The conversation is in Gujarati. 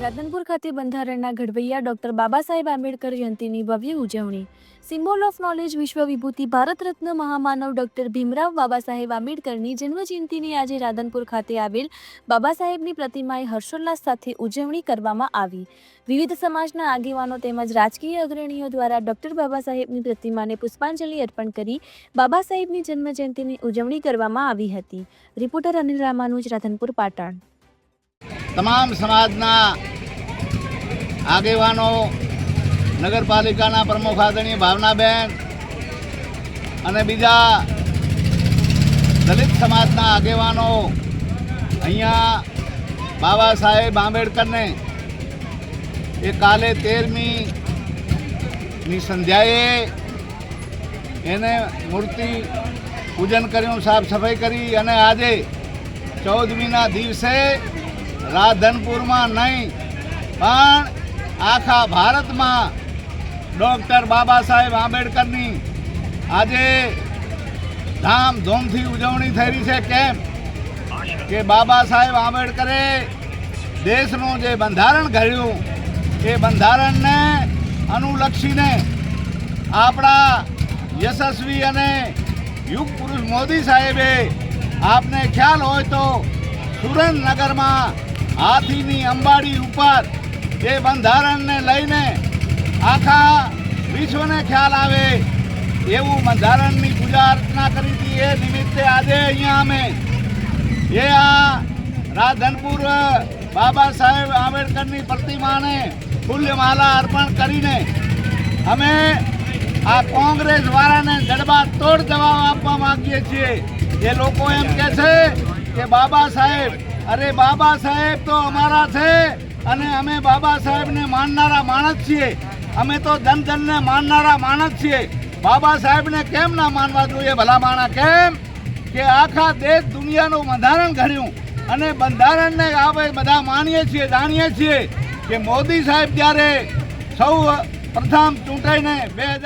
રાધનપુર ખાતે બંધારણના ઘડવૈયા ડોક્ટર બાબા સાહેબ આંબેડકર જયંતિની ભવ્ય ઉજવણી. સિમ્બોલ ઓફ નોલેજ વિશ્વ વિભૂતિ ભારત રત્ન મહામાનવ ડોક્ટર ભીમરાવ બાબા સાહેબ આંબેડકરની જન્મજયંતિની આજે રાધનપુર ખાતે આવેલ બાબા સાહેબની પ્રતિમાએ હર્ષોલ્લાસ સાથે ઉજવણી કરવામાં આવી. વિવિધ સમાજના આગેવાનો તેમજ રાજકીય અગ્રણીઓ દ્વારા ડોક્ટર બાબા સાહેબની પ્રતિમાને પુષ્પાંજલિ અર્પણ કરી બાબા સાહેબની જન્મજયંતિની ઉજવણી કરવામાં આવી હતી. રિપોર્ટર અનિલ રામાનુજ, રાધનપુર, પાટણ. તમામ સમાજના આગેવાનો, નગરપાલિકાના પ્રમુખ આદરણીય ભાવનાબેન અને બીજા દલિત સમાજના આગેવાનો, અહીંયા બાબા સાહેબ આંબેડકરને એ કાલે તેરમી ની સંધ્યાએ એને મૂર્તિ પૂજન કર્યું, સાફ સફાઈ કરી અને આજે ચૌદમીના દિવસે રાધનપુરમાં નહીં, પણ આખા ભારતમાં ડૉક્ટર બાબા સાહેબ આંબેડકરની આજે ધામધૂમથી ઉજવણી થઈ રહી છે. કેમ? કે બાબા સાહેબ આંબેડકરે દેશનું જે બંધારણ ઘડ્યું, એ બંધારણને અનુલક્ષીને આપણા યશસ્વી અને યુગ પુરુષ મોદી સાહેબે આપને ખ્યાલ હોય તો સુરેન્દ્રનગરમાં હાથીની અંબાડી ઉપર એ બંધારણને લઈને આખા વિશ્વને ખ્યાલ આવે, એવું બંધારણની પૂજા અર્ચના કરી હતી. એ નિમિત્તે આજે અહીંયા અમે એ આ રાધનપુર બાબા સાહેબ આંબેડકરની પ્રતિમાને ફૂલ્યમાલા અર્પણ કરીને અમે આ કોંગ્રેસ વાળાને જડબા તોડ જવાબ આપવા માંગીએ છીએ. એ લોકો એમ કે છે કે બાબા સાહેબ, અરે બાબા સાહેબ તો અમારા છે. અને અમે બાબા સાહેબને માનનારા માણસ છીએ. અમે તો જન જનને માનનારા માણસ છીએ. બાબા સાહેબને કેમ ના માનવા જોઈએ? ભલા માણા કેમ? કે આખા દેશ દુનિયાનું બંધારણ ઘડ્યું. અને બંધારણને આપણે બધા માનીએ છીએ, જાણીએ છીએ કે મોદી સાહેબ જ્યારે સૌ પ્રથમ ચૂંટાઈને બે